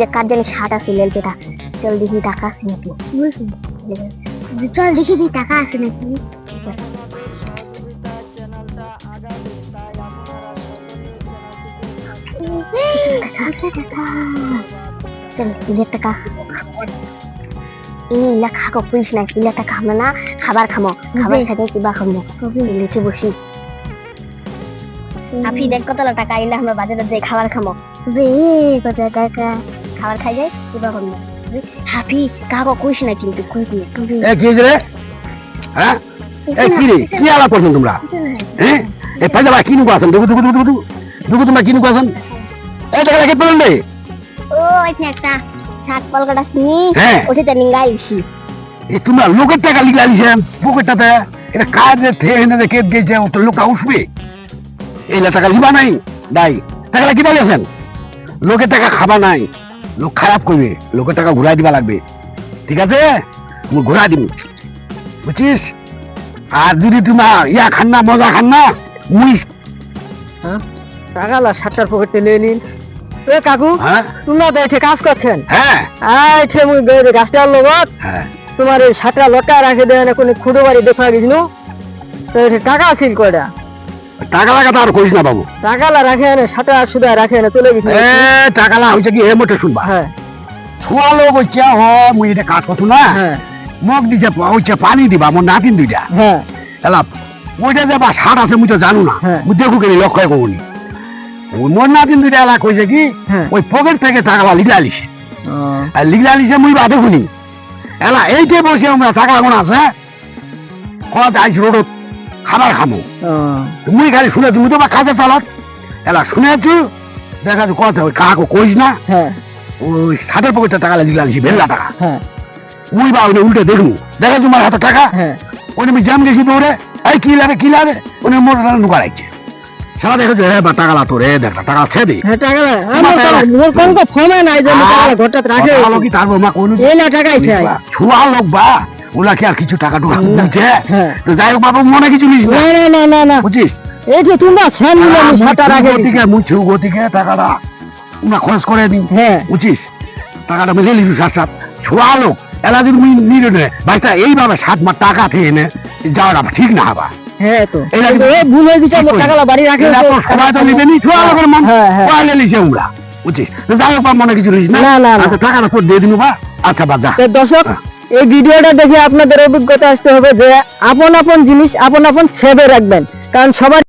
যে কার জানি শার্ট আছে লেলপেটা চল দেখি টাকা আছে নাকি? চল দেখি দি টাকা আছে নাকি? চল। টাকা। এই ইলা খাকো পুলিশ নাই ইলা টাকা খামো না খাবার খামো। খাবার খাইতে কিবা খামো। লিচে বসি। আপনি দেখ কতলা টাকা আইলে আমরা বাজারে যে খাবার খামো। রে কত টাকা খাবার খাই যাই কিবা করব হাফি কাকো কইস না কিন্তু কই দিয়ে এ কি রে? হ্যাঁ? এ কি রে? কি আলাপ করছেন তোমরা? হ্যাঁ? এ পাইলে ভাই কিনু আসেন দুগু দুগু দুগু দুগু। তোমরা কিনু আসেন এ টাকা রেখে পেলেন রে। ও আচ্ছা একটা ছাদ কলকাতা চিনি হ্যাঁ। ওটিতে নিঙ্গাইছি এ তোমরা লোকের টাকা লিখে আলিছেন পকেটটাতে এটা কাজে থে এনে দেখে গেছে তো লোকটা উঠবে। এই টাকা লিবা নাই? দাই টাকা কি বলেছেন লোকের টাকা খাবা নাই। লোক খারাপ করবে লোকের টাকা ঘুরাই দিবা লাগবে। ঠিক আছে? মুই ঘুরাই দিম। বুঝছিস আর যদি তোমার ইয়া খান না মজা খান না মুই টাকা লাখ সাতটার পকেটে নিয়ে নিন। এ কাকু হ্যাঁ তোমরা এসে কাজ করছেন হ্যাঁ আইছে মুই বেরে গাছটার লগত। হ্যাঁ তোমার এই সাতটা লটা রাখে দেয় না কোনো খুঁড়ো বাড়ি দেখা গেছিল তো টাকা আছিল কয়টা টাকা লাগা আর করিস না বাবু। টাকা লা রাখে না সাতটা সুদা রাখে না চলে গেছিল এ টাকা লা হয়েছে কি? হে মোটে শুনবা। হ্যাঁ। ছোয়া লোক হচ্ছে হ মুই এটা কাজ করতো না। হ্যাঁ। মোক দিছে হচ্ছে পানি দিবা মোর নাতিন দুইটা। হ্যাঁ। এলা ওইটা যে বা সার আছে মুই তো জানো না। হ্যাঁ। মুই দেখু কেন লক্ষ্য করুনি মোর নাতিন দুইটা এলা কইছে কি হ্যাঁ। ওই পকেট থেকে টাকা লিগলা লিছে। আর লিগলা লিছে মুই বাদে শুনি এলা এইটে বসে আমরা টাকা এখন আছে। কত আইস রোডত? খাবার খামো মুই খালি শুনেছি মুই তো বা কাজের তালত এলা শুনেছু? দেখা যাচ্ছে কত ওই কাকু কইস না? হ্যাঁ। ওই ষাটের পকেটে টাকা লিছি বেল্লা টাকা। হ্যাঁ। মুই বা ওই উল্টে দেখনু দেখা তোমার হাতে টাকা? হ্যাঁ। ওই আমি জাম গেছি দৌড়ে এই কি লাগে কি লাগে উনি মোর নুকা রাখছে সারা দেখেছ হ্যাঁ বা টাকা লাতো রে দেখ টাকা আছে দি। হ্যাঁ টাকা তো মোর কোন কো ফোনে নাই যে টাকা ঘরটা রাখে ভালো কি তার মা কোন এই লা টাকা আইছে ছুয়া লোক বা। ওলা কি আর কিছু টাকা টুকা দিচ্ছে হ্যাঁ। তো যাই হোক বাবু মনে কিছু নিস না। না না না বুঝছিস এই যে তোমরা স্যান মিলে সাতটা রাখে দিছি। গতিকে মুই গতিকে টাকাটা উনা খরচ করে দিন। হ্যাঁ। বুঝছিস টাকাটা মিলে লিখু সাত সাত। ছুয়া লোক এলা যদি মুই নিরে নে ভাইটা এইভাবে সাত মাস টাকা থেকে নে যাওয়াটা ঠিক না হবা হ্যাঁ তো। ভুল হয়ে গেছে আমার টাকা বাড়ি রাখে সবাই তো। নিবে নি ছুয়া লোকের মন হ্যাঁ হ্যাঁ। লিছে বুঝছিস যাই হোক মনে কিছু নিস না? তো টাকাটা তোর দিয়ে দিনু বা। আচ্ছা বা যা। দর্শক এই ভিডিওটা দেখে আপনাদের অভিজ্ঞতা আসতে হবে যে আপন আপন জিনিস, আপন আপন ছেবে রাখবেন। কারণ সবার